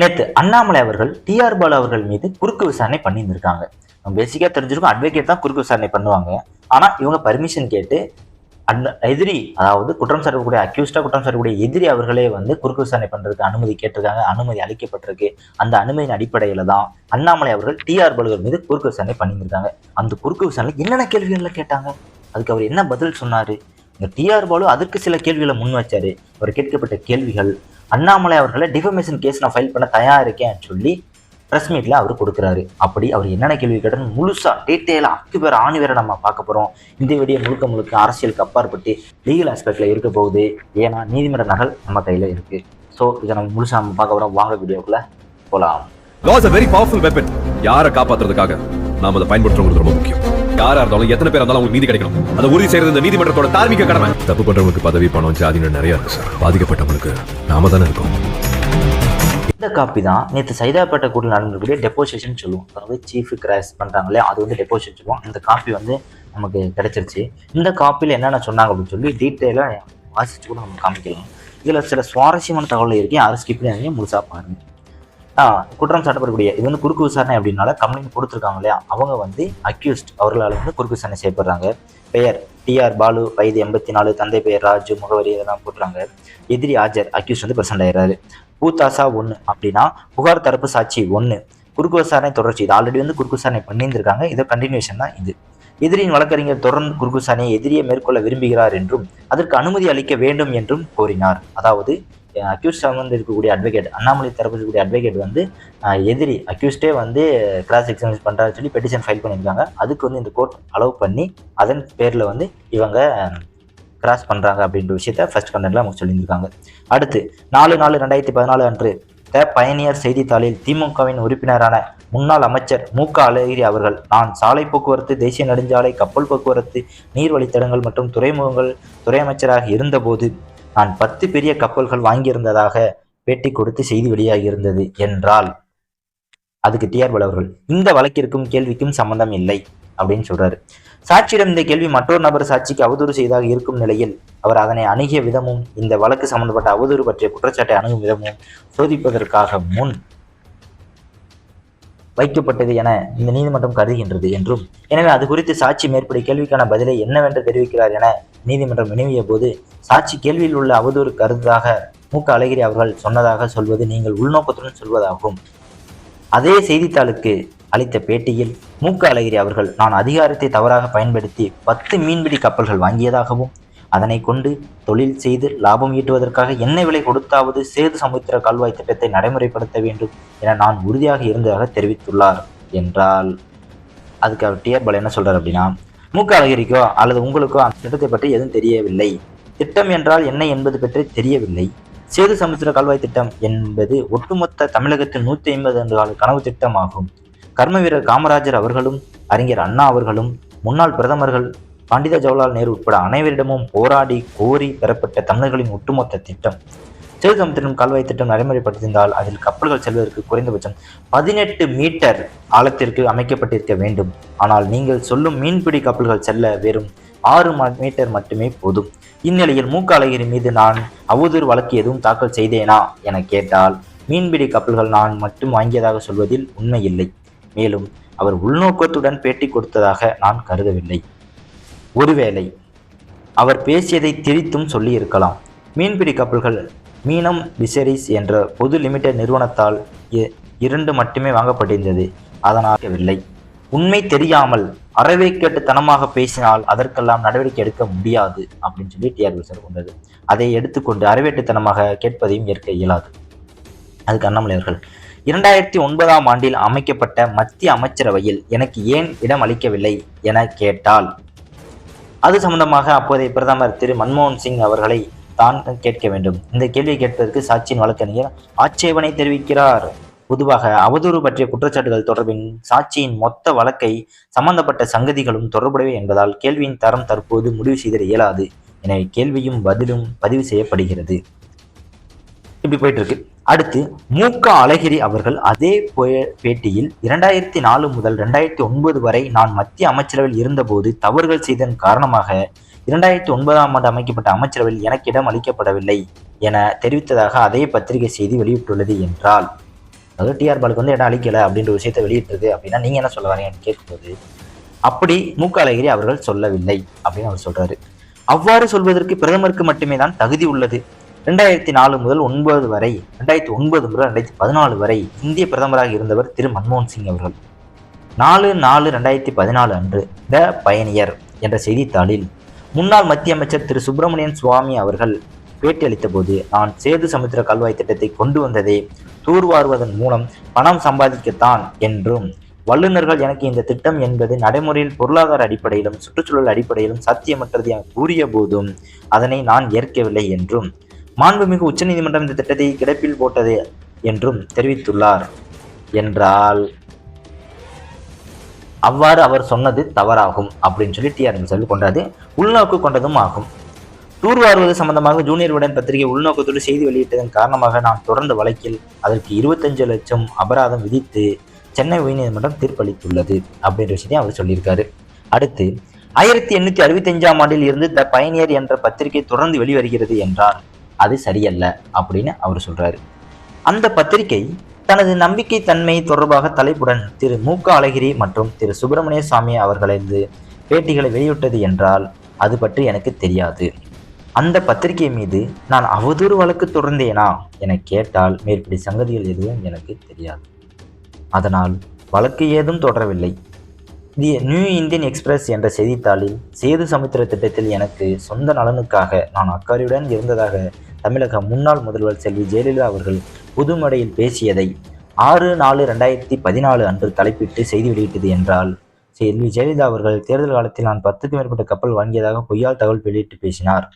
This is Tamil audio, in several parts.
நேற்று அண்ணாமலை அவர்கள் டிஆர் பாலு அவர்கள் மீது குறுக்கு விசாரணை பண்ணியிருந்திருக்காங்க. பேசிக்காக தெரிஞ்சிருக்கும் அட்வொகேட் தான் குறுக்கு விசாரணை பண்ணுவாங்க. ஆனால் இவங்க பர்மிஷன் கேட்டு அந்த எதிரி அதாவது குற்றம் சாட்டக்கூடிய அக்யூஸ்டா குற்றம் சாட்டக்கூடிய எதிரி அவர்களே வந்து குறுக்கு விசாரணை பண்றதுக்கு அனுமதி கேட்டிருக்காங்க அனுமதி அளிக்கப்பட்டிருக்கு. அந்த அனுமதியின் அடிப்படையில தான் அண்ணாமலை அவர்கள் டிஆர் பாலுகள் மீது குறுக்கு விசாரணை பண்ணியிருக்காங்க அந்த குறுக்கு விசாரணை என்னென்ன கேள்விகள்ல கேட்டாங்க? அதுக்கு அவர் என்ன பதில் சொன்னாரு? இந்த டிஆர் பாலு அதற்கு சில கேள்விகளை முன் வச்சாரு. அவர் கேட்கப்பட்ட கேள்விகள் அண்ணாமலை அவர்களை டிஃபமேஷன் கேஸ் நான் ஃபைல் பண்ண தயாரா இருக்கேன் சொல்லி ப்ரெஸ் மீட்டில் அவர் கொடுக்குறாரு. அப்படி அவர் என்னென்ன கேள்வி கேட்டாலும் முழுசாக டீட்டெயிலாக அக்கு பேர் ஆணி வேற நம்ம பார்க்க போகிறோம் இந்த வீடியோ முழுக்க முழுக்க அரசியலுக்கு அப்பாற்பட்டு லீகல் ஆஸ்பெக்டில் இருக்க போகுது. ஏன்னா நீதிமன்ற நகல் நம்ம கையில் இருக்கு. ஸோ இதை நம்ம முழுசாக நம்ம பார்க்க போகிறோம் வாங்க வீடியோக்குள்ளே போகலாம் lasso very powerful weapon யாரை காப்பாற்றுறதுக்காக நாம் அதை பயன்படுத்துறது ரொம்ப முக்கியம். யாரா இருந்தாலும் எத்தனை பேர் இருந்தாலும் அவங்களுக்கு நீதி கிடைக்கணும். அதை உறுதி செய்யறது இந்த நீதிமன்றத்தோட தார்மீக கடமை. தப்பு பண்றவங்களுக்கு பதவி பணம் ஜாதின்னு நிறைய இருக்கு சார். பாதிக்கப்பட்டவங்களுக்கு நாம தானே இருக்கோம். இந்த காப்பி தான் நேற்று சைதாப்பேட்டை கூட நடந்திருக்கக்கூடிய டெபோசிஷன் சொல்லுவோம். அதாவது சீஃப் கிராஸ் பண்ணுறாங்களே அது வந்து டெபோசிஷன் சொல்லுவோம். அந்த காப்பி வந்து நமக்கு கிடைச்சிருச்சு. இந்த காப்பியில் என்னென்ன சொன்னாங்க அப்படின்னு சொல்லி டீட்டெயிலாக வாசிச்சு கூட நம்ம காமிக்கலாம். இதில் சில சுவாரஸ்யமான தகவல் இருக்கு. யாரும் ஸ்கிப் பண்ணி முழுசாக பாருங்க. ஆ குற்றம் சாட்டப்படக்கூடிய இது வந்து குறுக்கு விசாரணை அப்படின்னால கம்ப்ளைண்ட் கொடுத்துருக்காங்க இல்லையா? அவங்க வந்து அக்யூஸ்ட் அவர்களால் வந்து குறுக்கு விசாரணை செய்யப்படுறாங்க. பெயர் டிஆர் பாலு வயது எண்பத்தி நாலு தந்தை பெயர் ராஜு முகவரி இதெல்லாம் போட்டுறாங்க. எதிரி ஆஜர் அக்யூஸ்ட் வந்து பிரசன்ட் ஆயிடுறாரு. பூத்தாசா ஒன்று அப்படின்னா புகார் தரப்பு சாட்சி ஒன்று குறுக்கு விசாரணை தொடர்ச்சி இது ஆல்ரெடி வந்து குறுக்கு விசாரணை பண்ணியிருந்திருக்காங்க. இதோ கண்டினியூஷன் தான் இது. எதிரியின் வழக்கறிஞர் தொடர்ந்து குறுக்கு விசாரணையை எதிரியை மேற்கொள்ள விரும்புகிறார் என்றும் அதற்கு அனுமதி அளிக்க வேண்டும் என்றும் கோரினார். அதாவது அக்யூஸ்ட் வந்து இருக்கக்கூடிய அட்வொகேட் அண்ணாமலை தரப்பு இருக்கக்கூடிய அட்வொகேட் வந்து எதிரி அக்யூஸ்டே வந்து கிராஸ் எக்ஸாமினேஷன் பண்ணுறாரு சொல்லி பெட்டிஷன் ஃபைல் பண்ணியிருக்காங்க. அதுக்கு வந்து இந்த கோர்ட் அலோவ் பண்ணி அதன் பேரில் வந்து இவங்க கிராஸ் பண்ணுறாங்க அப்படின்ற விஷயத்த ஃபர்ஸ்ட் கண்டென்ட்ல நமக்கு சொல்லியிருக்காங்க அடுத்து நாலு நாலு ரெண்டாயிரத்தி பதினாலு அன்று த பயணியர் செய்தித்தாளில் திமுகவின் உறுப்பினரான முன்னாள் அமைச்சர் மு க அழகிரி அவர்கள் நான் சாலை போக்குவரத்து தேசிய நெடுஞ்சாலை கப்பல் போக்குவரத்து நீர் வழித்தடங்கள் மற்றும் துறைமுகங்கள் துறை அமைச்சராக இருந்தபோது நான் பத்து பெரிய கப்பல்கள் வாங்கியிருந்ததாக பேட்டி கொடுத்து செய்தி வெளியாகியிருந்தது என்றால் அதுக்கு டிஆர்பல் அவர்கள் இந்த வழக்கிற்கும் கேள்விக்கும் சம்பந்தம் இல்லை அப்படின்னு சொல்றாரு. சாட்சியிடம் இந்த கேள்வி மற்றொரு நபர் சாட்சிக்கு அவதூறு செய்தாக இருக்கும் நிலையில் அவர் அதனை அணுகிய விதமும் இந்த வழக்கு சம்பந்தப்பட்ட அவதூறு பற்றிய குற்றச்சாட்டை அணுகும் விதமும் சோதிப்பதற்காக முன் வைக்கப்பட்டது என இந்த நீதிமன்றம் கருதுகின்றது என்றும் எனவே அது குறித்து சாட்சி மேற்படி கேள்விக்கான பதிலை என்னவென்று தெரிவிக்கிறார் என நீதிமன்றம் வினவிய போது சாட்சி கேள்வியில் உள்ள அவதூறு கருத்தாக மு க அழகிரி அவர்கள் சொன்னதாக சொல்வது நீங்கள் உள்நோக்கத்துடன் சொல்வதாகும். அதே செய்தித்தாளுக்கு அளித்த பேட்டியில் மு க அழகிரி அவர்கள் நான் அதிகாரத்தை தவறாக பயன்படுத்தி பத்து மீன்பிடி கப்பல்கள் வாங்கியதாகவும் அதனை கொண்டு தொழில் செய்து லாபம் ஈட்டுவதற்காக என்ன விலை கொடுத்தாவது சேது சமுத்திர கால்வாய் திட்டத்தை நடைமுறைப்படுத்த வேண்டும் என நான் உறுதியாக இருந்ததாக தெரிவித்துள்ளார் என்றால் அதுக்கு அவர் டிஆர் பாலு என்ன சொல்கிறார் அப்படின்னா மூக்க அழகிரிக்கோ அல்லது உங்களுக்கோ அந்த திட்டத்தை பற்றி எதுவும் தெரியவில்லை. திட்டம் என்றால் என்ன என்பது பற்றி தெரியவில்லை. சேது சமுத்திர கால்வாய் திட்டம் என்பது ஒட்டுமொத்த தமிழகத்தின் நூற்றி ஐம்பது ஆண்டு கால கனவு திட்டம் ஆகும் கர்ம வீரர் காமராஜர் அவர்களும் அறிஞர் அண்ணா அவர்களும் முன்னாள் பிரதமர்கள் பண்டித ஜவஹர்லால் நேரு உட்பட அனைவரிடமும் போராடி கோரி பெறப்பட்ட தமிழர்களின் ஒட்டுமொத்த திட்டம். சேது சமுத்திரம் கால்வாய் திட்டம் நடைமுறைப்படுத்தியிருந்தால் அதில் கப்பல்கள் செல்வதற்கு குறைந்தபட்சம் பதினெட்டு மீட்டர் ஆழத்திற்கு அமைக்கப்பட்டிருக்க வேண்டும். ஆனால் நீங்கள் சொல்லும் மீன்பிடி கப்பல்கள் செல்ல வெறும் ஆறு மீட்டர் மட்டுமே போதும். இந்நிலையில் மூக்க அழகிரி மீது நான் அவதூறு வழக்கு எதுவும் தாக்கல் செய்தேனா? என கேட்டால் மீன்பிடி கப்பல்கள் நான் மட்டும் வாங்கியதாக சொல்வதில் உண்மை இல்லை. மேலும் அவர் உள்நோக்கத்துடன் பேட்டி கொடுத்ததாக நான் கருதவில்லை. ஒருவேளை அவர் பேசியதை திரித்தும் சொல்லியிருக்கலாம். மீன்பிடி கப்பல்கள் மீனம் பிசரிஸ் என்ற பொது லிமிடெட் நிறுவனத்தால் இ- இரண்டு மட்டுமே வாங்கப்பட்டிருந்தது. அதனாகவில்லை உண்மை தெரியாமல் அறவே கேட்டுத்தனமாக பேசினால் அதற்கெல்லாம் நடவடிக்கை எடுக்க முடியாது அப்படின்னு சொல்லி டிஆர் சார் கொண்டது. அதை எடுத்துக்கொண்டு அறவேட்டுத்தனமாக கேட்பதையும் ஏற்க இயலாது. அதுக்கு அண்ணாமலை இரண்டாயிரத்தி ஒன்பதாம் ஆண்டில் அமைக்கப்பட்ட மத்திய அமைச்சரவையில் எனக்கு ஏன் இடம் அளிக்கவில்லை என கேட்டால் அது சம்பந்தமாக அப்போதைய பிரதமர் திரு மன்மோகன் சிங் அவர்களை தான் கேட்க வேண்டும். இந்த கேள்வியை கேட்பதற்கு சாட்சியின் வழக்கறிஞர் ஆட்சேபனை தெரிவிக்கிறார். பொதுவாக அவதூறு பற்றிய குற்றச்சாட்டுகள் தொடர்பின் சாட்சியின் மொத்த வழக்கை சம்பந்தப்பட்ட சங்கதிகளும் தொடர்புடையவை என்பதால் கேள்வியின் தரம் தற்போது முடிவு செய்திட இயலாது. எனவே கேள்வியும் பதிலும் பதிவு செய்யப்படுகிறது. இப்படி போயிட்டு இருக்கு அடுத்து மூக்க அழகிரி அவர்கள் அதே பேட்டியில் இரண்டாயிரத்தி நாலு முதல் ரெண்டாயிரத்தி ஒன்பது வரை நான் மத்திய அமைச்சரவையில் இருந்தபோது தவறுகள் செய்ததன் காரணமாக இரண்டாயிரத்தி ஒன்பதாம் ஆண்டு அமைக்கப்பட்ட அமைச்சரவையில் எனக்கு இடம் அளிக்கப்படவில்லை என தெரிவித்ததாக அதே பத்திரிகை செய்தி வெளியிட்டுள்ளது என்றால் அதாவது டிஆர் பாலுக்கு வந்து இடம் அளிக்கல அப்படின்ற விஷயத்தை வெளியிட்டது அப்படின்னா நீங்க என்ன சொல்ல வரீங்கன்னு கேட்கும்போது அப்படி மூக்க அழகிரி அவர்கள் சொல்லவில்லை அப்படின்னு அவர் சொல்றாரு. அவ்வாறு சொல்வதற்கு பிரதமருக்கு மட்டுமே தான் தகுதி உள்ளது. ரெண்டாயிரத்தி நாலு முதல் ஒன்பது வரை ரெண்டாயிரத்தி ஒன்பது முதல் ரெண்டாயிரத்தி பதினாலு வரை இந்திய பிரதமராக இருந்தவர் திரு மன்மோகன் சிங் அவர்கள். நாலு நாலு ரெண்டாயிரத்தி பதினாலு அன்று த பயணியர் என்ற செய்தித்தாளில் முன்னாள் மத்திய அமைச்சர் திரு சுப்பிரமணியன் சுவாமி அவர்கள் பேட்டியளித்த போது நான் சேது சமுத்திர கால்வாய் திட்டத்தை கொண்டு வந்ததே தூர்வாருவதன் மூலம் பணம் சம்பாதிக்கத்தான் என்றும் வல்லுநர்கள் எனக்கு இந்த திட்டம் என்பது நடைமுறையில் பொருளாதார அடிப்படையிலும் சுற்றுச்சூழல் அடிப்படையிலும் சாத்தியமற்றது என கூறிய போதும் அதனை நான் ஏற்கவில்லை என்றும் மாண்புமிகு உச்சநீதிமன்றம் இந்த திட்டத்தை கிடப்பில் போட்டது என்றும் தெரிவித்துள்ளார். என்றால் அவ்வாறு அவர் சொன்னது தவறாகும் அப்படின்னு சொல்லி டிஆர்எம் சொல்லி கொண்டாது உள்நோக்கு கொண்டதும் ஆகும். தூர்வாருவது சம்பந்தமாக ஜூனியர் உடன் பத்திரிகை உள்நோக்கத்தோடு செய்தி வெளியிட்டதன் காரணமாக நான் தொடர்ந்த வழக்கில் அதற்கு இருபத்தஞ்சு லட்சம் அபராதம் விதித்து சென்னை உயர்நீதிமன்றம் தீர்ப்பளித்துள்ளது அப்படின்ற விஷயத்தையும் அவர் சொல்லியிருக்காரு. அடுத்து ஆயிரத்தி எண்ணூத்தி அறுபத்தஞ்சாம் ஆண்டில் இருந்து த பயனியர் என்ற பத்திரிகை தொடர்ந்து வெளிவருகிறது என்றார். அது சரியல்ல அப்படின்னு அவர் சொல்றாரு. அந்த பத்திரிகை தனது நம்பிக்கை தன்மை தொடர்பாக தலைப்புடன் திரு மு க அழகிரி மற்றும் திரு சுப்பிரமணிய சுவாமி அவர்களது பேட்டிகளை வெளியிட்டது என்றால் அது பற்றி எனக்கு தெரியாது. அந்த பத்திரிகை மீது நான் அவதூறு வழக்கு தொடர்ந்தேனா என கேட்டால் மேற்படி சங்கதிகள் எதுவும் எனக்கு தெரியாது. அதனால் வழக்கு ஏதும் தொடரவில்லை. தி நியூ இந்தியன் எக்ஸ்பிரஸ் என்ற செய்தித்தாளில் சேது சமுத்திர திட்டத்தில் எனக்கு சொந்த நலனுக்காக நான் அக்கறையுடன் இருந்ததாக தமிழக முன்னாள் முதல்வர் செல்வி ஜெயலலிதா அவர்கள் புதுமடையில் பேசியதை ஆறு நாலு ரெண்டாயிரத்தி பதினாலு அன்று தலைப்பிட்டு செய்தி வெளியிட்டது என்றால் செல்வி ஜெயலலிதா அவர்கள் தேர்தல் காலத்தில் நான் பத்துக்கும் மேற்பட்ட கப்பல் வாங்கியதாக பொய்யால் தகவல் வெளியிட்டு பேசினார்.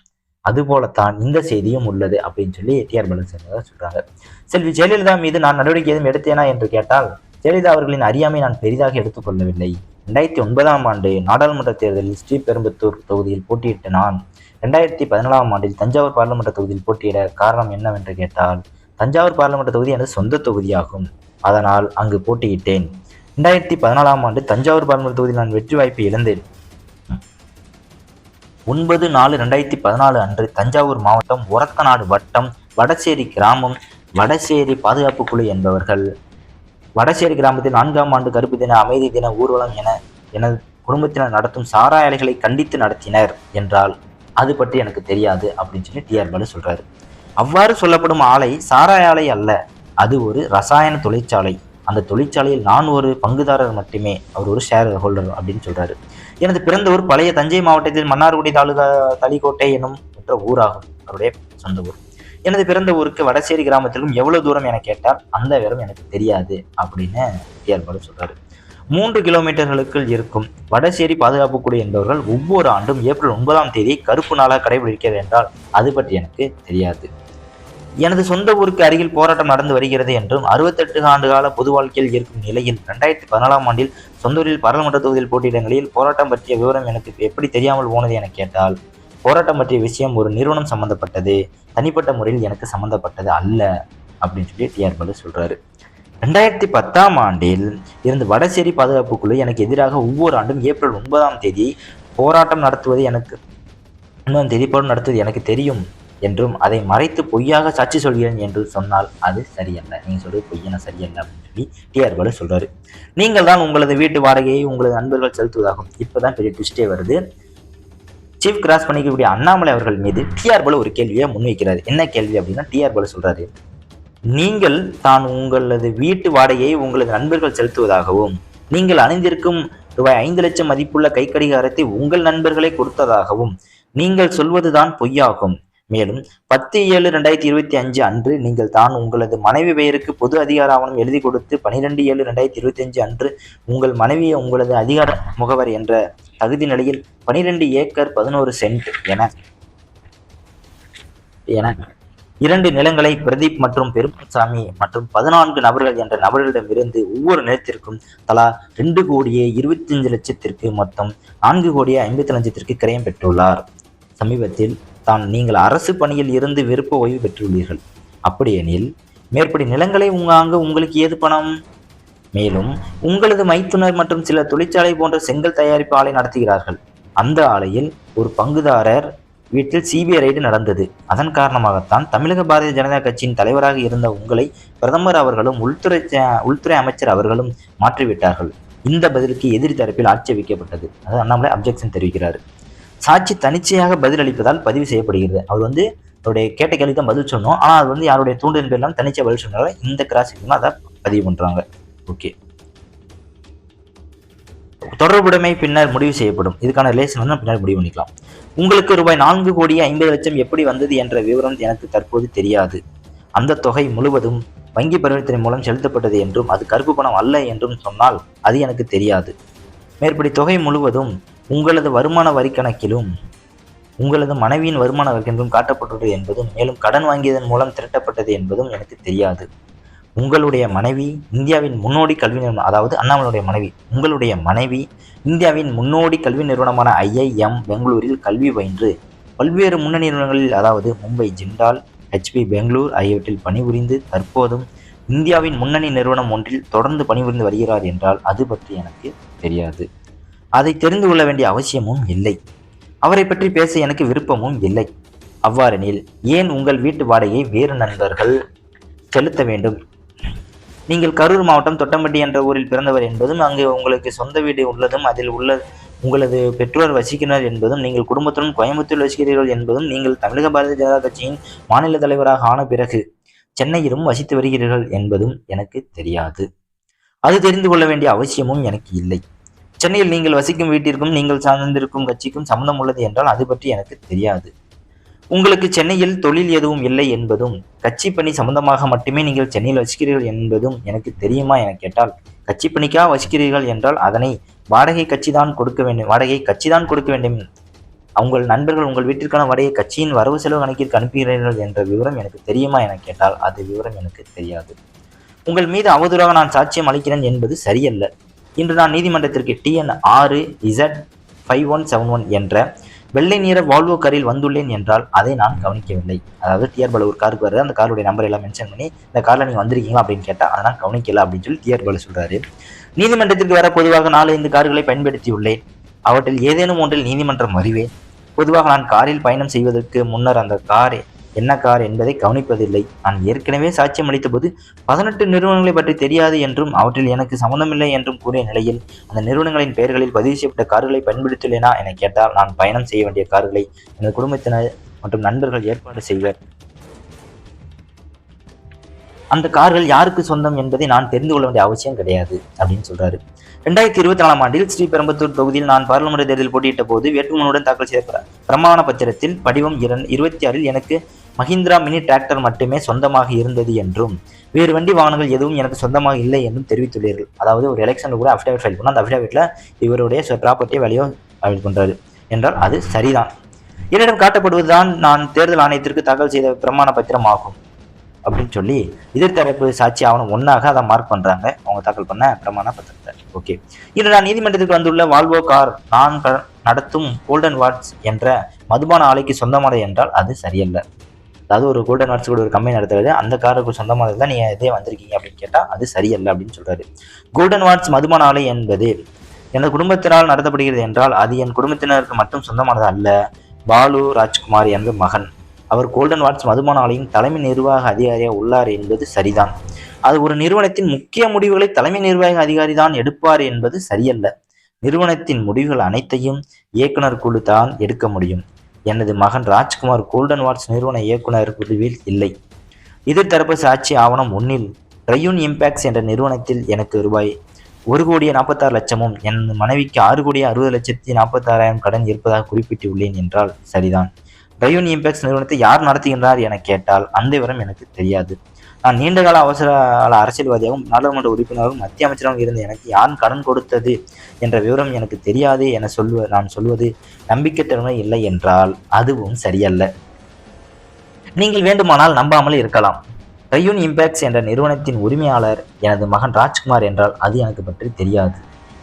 அதுபோலத்தான் இந்த செய்தியும் உள்ளது அப்படின்னு சொல்லி டிஆர் பாலன் சொல்றாங்க. செல்வி ஜெயலலிதா மீது நான் நடவடிக்கை எதுவும் எடுத்தேனா என்று கேட்டால் ஜெயலலிதா அவர்களின் அறியாமை நான் பெரிதாக எடுத்துக்கொள்ளவில்லை. ரெண்டாயிரத்தி ஒன்பதாம் ஆண்டு நாடாளுமன்ற தேர்தலில் ஸ்ரீபெரும்புத்தூர் தொகுதியில் போட்டியிட்ட நான் ரெண்டாயிரத்தி பதினாலாம் ஆண்டில் தஞ்சாவூர் பாராளுமன்ற தொகுதியில் போட்டியிட காரணம் என்னவென்று கேட்டால் தஞ்சாவூர் பாராளுமன்ற தொகுதி எனது சொந்த தொகுதியாகும். அதனால் அங்கு போட்டியிட்டேன். ரெண்டாயிரத்தி பதினாலாம் ஆண்டு தஞ்சாவூர் பாராளுமன்ற தொகுதியில் நான் வெற்றி வாய்ப்பு இழந்தேன். ஒன்பது நாலு ரெண்டாயிரத்தி பதினாலு அன்று தஞ்சாவூர் மாவட்டம் உரத்தநாடு வட்டம் வடசேரி கிராமம் வடசேரி பாதுகாப்பு குழு என்பவர்கள் வடசேரி கிராமத்தில் நான்காம் ஆண்டு கருப்பு தின அமைதி தின ஊர்வலம் என எனது குடும்பத்தினர் நடத்தும் சாராய ஆலைகளை கண்டித்து நடத்தினர் என்றால் அது பற்றி எனக்கு தெரியாது அப்படின்னு சொல்லி டிஆர் பாலு சொல்றாரு. அவ்வாறு சொல்லப்படும் ஆலை சாராய ஆலை அல்ல அது ஒரு ரசாயன தொழிற்சாலை. அந்த தொழிற்சாலையில் நான் ஒரு பங்குதாரர் மட்டுமே அவர் ஒரு ஷேர் ஹோல்டர் அப்படின்னு சொல்றாரு. எனது பிறந்த ஊர் பழைய தஞ்சை மாவட்டத்தில் மன்னார்குடி தாலுகா தளிக்கோட்டை எனும் என்ற ஊராகும். அவருடைய சொந்த ஊர். எனது பிறந்த ஊருக்கு வடசேரி கிராமத்திலும் எவ்வளவு தூரம் என கேட்டால் அந்த விவரம் எனக்கு தெரியாது அப்படின்னு ஏற்பாடு சொல்றாரு. மூன்று கிலோமீட்டர்களுக்குள் இருக்கும் வடசேரி பாதுகாப்பு குழு என்பவர்கள் ஒவ்வொரு ஆண்டும் ஏப்ரல் ஒன்பதாம் தேதி கருப்பு நாளாக கடைபிடிக்கிறது என்றால் அது பற்றி எனக்கு தெரியாது. எனது சொந்த ஊருக்கு அருகில் போராட்டம் நடந்து வருகிறது என்றும் அறுபத்தெட்டு ஆண்டு கால பொது வாழ்க்கையில் இருக்கும் நிலையில் ரெண்டாயிரத்தி பதினாலாம் ஆண்டில் சொந்தூரில் பாராளுமன்ற தொகுதியில் போட்டியிடங்களில் போராட்டம் பற்றிய விவரம் எனக்கு எப்படி தெரியாமல் போனது என கேட்டால் போராட்டம் பற்றிய விஷயம் ஒரு நிறுவனம் சம்மந்தப்பட்டது தனிப்பட்ட முறையில் எனக்கு சம்மந்தப்பட்டது அல்ல அப்படின்னு சொல்லி டிஆர் பாலு சொல்கிறாரு ரெண்டாயிரத்தி பத்தாம் ஆண்டில் இருந்து வடசேரி பாதுகாப்பு குழு எனக்கு எதிராக ஒவ்வொரு ஆண்டும் ஏப்ரல் ஒன்பதாம் தேதி போராட்டம் நடத்துவது எனக்கு ஒன்பதாம் தேதி போராட்டம் நடத்துவது எனக்கு தெரியும் என்றும் அதை மறைத்து பொய்யாக சாட்சி சொல்கிறேன் என்று சொன்னால் அது சரியல்ல. நீங்கள் சொல்றது பொய்யன சரியல்ல அப்படின்னு சொல்லி டிஆர் பாலு சொல்றாரு. நீங்கள் தான் உங்களது வீட்டு வாடகையை உங்களது நண்பர்கள் செலுத்துவதாகும். இப்போதான் பெரிய ட்விஸ்டே வருது. சீஃப் கிராஸ் பண்ணிக்கக்கூடிய அண்ணாமலை அவர்கள் மீது டிஆர் பாலு ஒரு கேள்வியை முன்வைக்கிறார். என்ன கேள்வி அப்படின்னா டிஆர் பாலு சொல்றாரு. நீங்கள் தான் உங்களது வீட்டு வாடகையை உங்களது நண்பர்கள் செலுத்துவதாகவும் நீங்கள் அணிந்திருக்கும் ரூபாய் ஐந்து லட்சம் மதிப்புள்ள கைக்கடிகாரத்தை உங்கள் நண்பர்களே கொடுத்ததாகவும் நீங்கள் சொல்வதுதான் பொய்யாகும். மேலும் பத்து ஏழு ரெண்டாயிரத்தி இருபத்தி அஞ்சு அன்று நீங்கள் தான் உங்களது மனைவி பெயருக்கு பொது அதிகார ஆவணம் எழுதி கொடுத்து பனிரெண்டு ஏழு ரெண்டாயிரத்தி இருபத்தி அஞ்சு அன்று உங்கள் மனைவியை உங்களது அதிகார முகவர் என்ற தகுதி நிலையில் பனிரெண்டு ஏக்கர் பதினோரு சென்ட் என என இரண்டு நிலங்களை பிரதீப் மற்றும் பெருமசாமி மற்றும் பதினான்கு நபர்கள் என்ற நபர்களிடமிருந்து ஒவ்வொரு நிலத்திற்கும் தலா ரெண்டு கோடியே இருபத்தி அஞ்சு லட்சத்திற்கு மொத்தம் நான்கு கோடியே ஐம்பத்தி லட்சத்திற்கு கிரயம் பெற்றுள்ளார். சமீபத்தில் தான் நீங்கள் அரசு பணியில் இருந்து விருப்ப ஓய்வு பெற்றுள்ளீர்கள். அப்படியெனில் மேற்படி நிலங்களை உங்க அங்கு உங்களுக்கு ஏது பணம்? மேலும் உங்களது மைத்துனர் மற்றும் சில தொழிற்சாலை போன்ற செங்கல் தயாரிப்பு ஆலை நடத்துகிறார்கள். அந்த ஆலையில் ஒரு பங்குதாரர் வீட்டில் சிபிஐ ரைடு நடந்தது. அதன் காரணமாகத்தான் தமிழக பாரதிய ஜனதா கட்சியின் தலைவராக இருந்த உங்களை பிரதமர் அவர்களும் உள்துறை ச- உள்துறை அமைச்சர் அவர்களும் மாற்றிவிட்டார்கள். இந்த பதிலுக்கு எதிரி தரப்பில் ஆட்சேபிக்கப்பட்டது. அதாவது அண்ணாமலை அப்ஜெக்ஷன் தெரிவிக்கிறார். சாட்சி தனிச்சையாக பதில் அளிப்பதால் பதிவு செய்யப்படுகிறது. அவர் வந்து அவருடைய கேட்ட கேள்வி தான் பதில் சொன்னோம். ஆனால் அது வந்து யாருடைய தூண்டுதல் பேர்லாம் தனிச்சையாக பதில் சொன்னாலும் இந்த கிராஸ் அதை பதிவு பண்ணுறாங்க ஓகே. தொடர்புடைமை பின்னர் முடிவு செய்யப்படும். இதுக்கான ரிலேஷன் வந்து பின்னர் முடிவு பண்ணிக்கலாம். உங்களுக்கு ரூபாய் நான்கு கோடி ஐம்பது லட்சம் எப்படி வந்தது என்ற விவரம் எனக்கு தற்போது தெரியாது. அந்த தொகை முழுவதும் வங்கி பரிவர்த்தனை மூலம் செலுத்தப்பட்டது என்றும் அது கருப்பு பணம் அல்ல என்றும் சொன்னால் அது எனக்கு தெரியாது. மேற்படி தொகை முழுவதும் உங்களது வருமான வரி கணக்கிலும் உங்களது மனைவியின் வருமான வரி கணக்கிலும் காட்டப்பட்டுள்ளது என்பதும் மேலும் கடன் வாங்கியதன் மூலம் திரட்டப்பட்டது என்பதும் எனக்கு தெரியாது. உங்களுடைய மனைவி இந்தியாவின் முன்னோடி கல்வி நிறுவனம் அதாவது அண்ணாமலையுடைய மனைவி உங்களுடைய மனைவி இந்தியாவின் முன்னோடி கல்வி நிறுவனமான ஐஐஎம் பெங்களூரில் கல்வி பயின்று பல்வேறு முன்னணி நிறுவனங்களில் அதாவது மும்பை ஜிண்டால் ஹெச்பி பெங்களூர் ஆகியவற்றில் பணிபுரிந்து தற்போதும் இந்தியாவின் முன்னணி நிறுவனம் ஒன்றில் தொடர்ந்து பணிபுரிந்து வருகிறார் என்றால் அது பற்றி எனக்கு தெரியாது. அதை தெரிந்து கொள்ள வேண்டிய அவசியமும் இல்லை. அவரை பற்றி பேச எனக்கு விருப்பமும் இல்லை. அவ்வாறெனில் ஏன் உங்கள் வீட்டு வாடகையை வேறு நண்பர்கள் செலுத்த வேண்டும்? நீங்கள் கரூர் மாவட்டம் தொட்டம்பட்டி என்ற ஊரில் பிறந்தவர் என்பதும் அங்கு உங்களுக்கு சொந்த வீடு உள்ளதும் அதில் உள்ள உங்களது பெற்றோர் வசிக்கிறார் என்பதும் நீங்கள் குடும்பத்துடன் கோயம்புத்தூர் வசிக்கிறீர்கள் என்பதும் நீங்கள் தமிழக பாரதிய ஜனதா கட்சியின் மாநில தலைவராக ஆன பிறகு சென்னையிலும் வசித்து வருகிறீர்கள் என்பதும் எனக்கு தெரியாது. அது தெரிந்து கொள்ள வேண்டிய அவசியமும் எனக்கு இல்லை. சென்னையில் நீங்கள் வசிக்கும் வீட்டிற்கும் நீங்கள் சார்ந்திருக்கும் கட்சிக்கும் சம்மந்தம் உள்ளது என்றால் அது பற்றி எனக்கு தெரியாது. உங்களுக்கு சென்னையில் தொழில் எதுவும் இல்லை என்பதும் கட்சி பணி சம்பந்தமாக மட்டுமே நீங்கள் சென்னையில் வசிக்கிறீர்கள் என்பதும் எனக்கு தெரியுமா என கேட்டால் கட்சி பணிக்காக வசிக்கிறீர்கள் என்றால் அதனை வாடகை கட்சி தான் கொடுக்க வேண்டும் வாடகை கட்சி தான் கொடுக்க வேண்டும். உங்கள் நண்பர்கள் உங்கள் வீட்டிற்கான வாடகை கட்சியின் வரவு செலவு கணக்கிற்கு அனுப்புகிறீர்கள் என்ற விவரம் எனக்கு தெரியுமா என கேட்டால் அது விவரம் எனக்கு தெரியாது. உங்கள் மீது அவதூறாக நான் சாட்சியம் அளிக்கிறேன் என்பது சரியல்ல. இன்று நான் நீதிமன்றத்திற்கு டிஎன் ஆறு Z five one seven one என்ற வெள்ளை நிற வால்வோ காரில் வந்துள்ளேன் என்றால் அதை நான் கவனிக்கவில்லை. அதாவது டிஆர் பாலு ஒரு காருக்கு வருது அந்த காருடைய நம்பர் எல்லாம் மென்ஷன் பண்ணி இந்த காரில் நீங்கள் வந்திருக்கீங்களா? அப்படின்னு கேட்டால் அதை நான் கவனிக்கல அப்படின்னு சொல்லி டிஆர் பாலு சொல்கிறாரு நீதிமன்றத்திற்கு வர பொதுவாக நாலு ஐந்து கார்களை பயன்படுத்தியுள்ளேன். அவற்றில் ஏதேனும் ஒன்றில் நீதிமன்றம் வருவேன். பொதுவாக நான் காரில் பயணம் செய்வதற்கு முன்னர் அந்த காரை என்ன கார் என்பதை கவனிப்பதில்லை. நான் ஏற்கனவே சாட்சியம் அளித்தபோது பதினெட்டு நிறுவனங்களை பற்றி தெரியாது என்றும் அவற்றில் எனக்கு சம்மந்தமில்லை என்றும் கூறிய நிலையில் அந்த நிறுவனங்களின் பெயர்களில் பதிவு செய்யப்பட்ட கார்களை பயன்படுத்தியுள்ளேனா என கேட்டால் நான் பயணம் செய்ய வேண்டிய கார்களை எனது குடும்பத்தினர் மற்றும் நண்பர்கள் ஏற்பாடு செய்வர். அந்த கார்கள் யாருக்கு சொந்தம் என்பதை நான் தெரிந்து கொள்ள வேண்டிய அவசியம் கிடையாது அப்படின்னு சொல்றாரு. ரெண்டாயிரத்தி இருபத்தி நாலாம் ஆண்டில் ஸ்ரீபெரும்பத்தூர் தொகுதியில் நான் பாராளுமன்ற தேர்தலில் போட்டியிட்ட போது வேட்புமனுடன் தாக்கல் செய்த பிரமாண பத்திரத்தில் படிவம் இரண்டு இருபத்தி ஆறில் எனக்கு மஹிந்திரா மினி டிராக்டர் மட்டுமே சொந்தமாக இருந்தது என்றும் வேறு வண்டி வாகனங்கள் எதுவும் எனக்கு சொந்தமாக இல்லை என்றும் தெரிவித்துள்ளீர்கள். அதாவது ஒரு எலெக்ஷனில் கூட அஃபிடேவிட் ஃபைல் பண்ணால் அந்த அஃபிடேவிட்டில் இவருடைய ப்ராப்பர்ட்டியை வேலையோ ஃபைல் பண்ணுறாரு என்றால் அது சரிதான். என்னிடம் காட்டப்படுவதுதான் நான் தேர்தல் ஆணையத்திற்கு தாக்கல் செய்த பிரமாண பத்திரம் ஆகும் அப்படின்னு சொல்லி எதிர்த்தரப்பு சாட்சி ஆவணம் ஒன்றாக அதை மார்க் பண்ணுறாங்க அவங்க தாக்கல் பண்ண பிரமாண பத்திரத்தை. ஓகே. இன்று நான் நீதிமன்றத்துக்கு வந்துள்ள வால்வோ கார் நான் நடத்தும் கோல்டன் வாட்ஸ் என்ற மதுபான ஆலைக்கு சொந்தமானது என்றால் அது சரியல்ல. அதாவது ஒரு கோல்டன் வாட்ஸ் கூட ஒரு கம்பெனி நடத்துறது அந்த காருக்கு சொந்தமாக தான் நீங்கள் இதே வந்திருக்கீங்க அப்படின்னு கேட்டால் அது சரியல்ல அப்படின்னு சொல்கிறாரு கோல்டன் வாட்ஸ் மதுபான ஆலை என்பது எனது குடும்பத்தினால் நடத்தப்படுகிறது என்றால் அது என் குடும்பத்தினருக்கு மட்டும் சொந்தமானது அல்ல. பாலு ராஜ்குமார் எனது மகன். அவர் கோல்டன் வாட்ஸ் மதுபான ஆலையின் தலைமை நிர்வாக அதிகாரியாக உள்ளார் என்பது சரிதான். அது ஒரு நிறுவனத்தின் முக்கிய முடிவுகளை தலைமை நிர்வாக அதிகாரி தான் எடுப்பார் என்பது சரியல்ல. நிறுவனத்தின் முடிவுகள் அனைத்தையும் இயக்குனர் குழு தான் எடுக்க முடியும். எனது மகன் ராஜ்குமார் கோல்டன் வாட்ஸ் நிறுவன இயக்குனர் குழுவில் இல்லை. எதிர்த்தரப்பு சாட்சி ஆவணம் ஒன்றில் ட்ரையூன் இம்பேக்ஸ் என்ற நிறுவனத்தில் எனக்கு ரூபாய் ஒரு கோடியே நாற்பத்தாறு லட்சமும் என் மனைவிக்கு ஆறு கோடியே அறுபது லட்சத்தி நாற்பத்தாறாயிரம் கடன் இருப்பதாக குறிப்பிட்டுள்ளேன் என்றால் சரிதான். ட்ரையூன் இம்பேக்ஸ் நிறுவனத்தை யார் நடத்துகின்றார் என கேட்டால் அந்த விவரம் எனக்கு தெரியாது. நான் நீண்டகால அவசர கால அரசியல்வாதியாகவும் நாடாளுமன்ற உறுப்பினரும் மத்திய அமைச்சராகவும் இருந்த எனக்கு யார் கடன் கொடுத்தது என்ற விவரம் எனக்கு தெரியாது என சொல்வ நான் சொல்வது நம்பிக்கைத்தன்மை இல்லை என்றால் அதுவும் சரியல்ல. நீங்கள் வேண்டுமானால் நம்பாமல் இருக்கலாம். ட்ரையூன் இம்பேக்ஸ் என்ற நிறுவனத்தின் உரிமையாளர் எனது மகன் ராஜ்குமார் என்றால் அது எனக்கு பற்றி தெரியாது.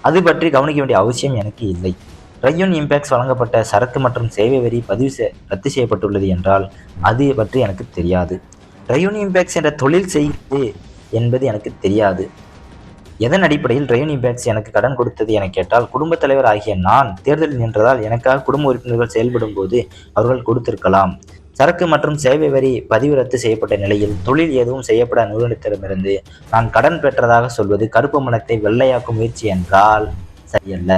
அது பற்றி கவனிக்க வேண்டிய அவசியம் எனக்கு இல்லை. ட்ரையூன் இம்பேக்ஸ் வழங்கப்பட்ட சரக்கு மற்றும் சேவை வரி பதிவு செய் ரத்து செய்யப்பட்டுள்ளது என்றால் அது பற்றி எனக்கு தெரியாது. ட்ரையூன் பேக்ஸ் என்ற தொழில் செய்து என்பது எனக்கு தெரியாது. எதன் அடிப்படையில் ரெவன்யூ பேங்க்ஸ் எனக்கு கடன் கொடுத்தது என கேட்டால் குடும்பத் தலைவர் ஆகிய நான் தேர்தலில் நின்றதால் எனக்காக குடும்ப உறுப்பினர்கள் செயல்படும் போது அவர்கள் கொடுத்திருக்கலாம். சரக்கு மற்றும் சேவை வரி பதிவு ரத்து செய்யப்பட்ட நிலையில் தொழில் எதுவும் செய்யப்பட நிறுவனத்திடமிருந்து நான் கடன் பெற்றதாக சொல்வது கருப்பு மனத்தை வெள்ளையாக்கும் முயற்சி என்றால் சரியல்ல.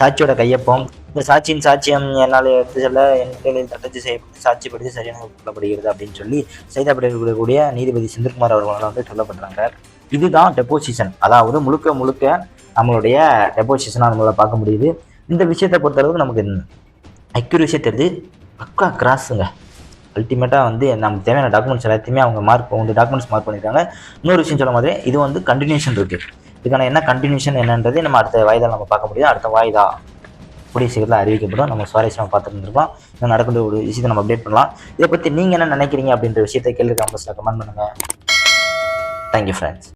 சாட்சியோட கையொப்பம் இந்த சாட்சியின் சாட்சியம் என்னால் எடுத்து செல்ல என் தட்டச்சு செய்யப்பட்டு சாட்சிப்படுத்தி சரியான கொள்ளப்படுகிறது அப்படின்னு சொல்லி செய்தப்படக்கூடிய நீதிபதி செந்தில்குமார் அவர்களால் வந்து சொல்லப்படுறாங்க இதுதான் டெபோசிஷன் அதாவது முழுக்க முழுக்க நம்மளுடைய டெபோசிஷனாக நம்மளால பார்க்க முடியுது. இந்த விஷயத்தை பொறுத்தளவுக்கு நமக்கு அக்யூரேசியாக தெரியுது. பக்கா கிராஸுங்க. அல்டிமேட்டாக வந்து நமக்கு தேவையான டாக்குமெண்ட்ஸ் எல்லாத்தையுமே அவங்க மார்க் வந்து டாக்குமெண்ட்ஸ் மார்க் பண்ணியிருக்காங்க இன்னொரு விஷயம் சொல்ல மாதிரி இது வந்து கண்டினியூஷன் இருக்குது இதுக்கான என்ன கண்டினியூஷன் என்னன்றதை நம்ம அடுத்த வாய்தா நம்ம பார்க்க முடியும். அடுத்த வாய்தா. கூடிய சீக்கிரத்தில் அறிவிக்கப்படும். நம்ம சுவாரஸ்யமாக பார்த்துட்டு இருந்திருக்கோம் இன்னும் நடக்கிற ஒரு விஷயத்தை நம்ம அப்டேட் பண்ணலாம். இதை பற்றி நீங்கள் என்ன நினைக்கிறீங்க அப்படின்ற விஷயத்தை கேள்வி காம்பஸில் கமெண்ட் பண்ணுங்கள் தேங்க்யூ ஃப்ரெண்ட்ஸ்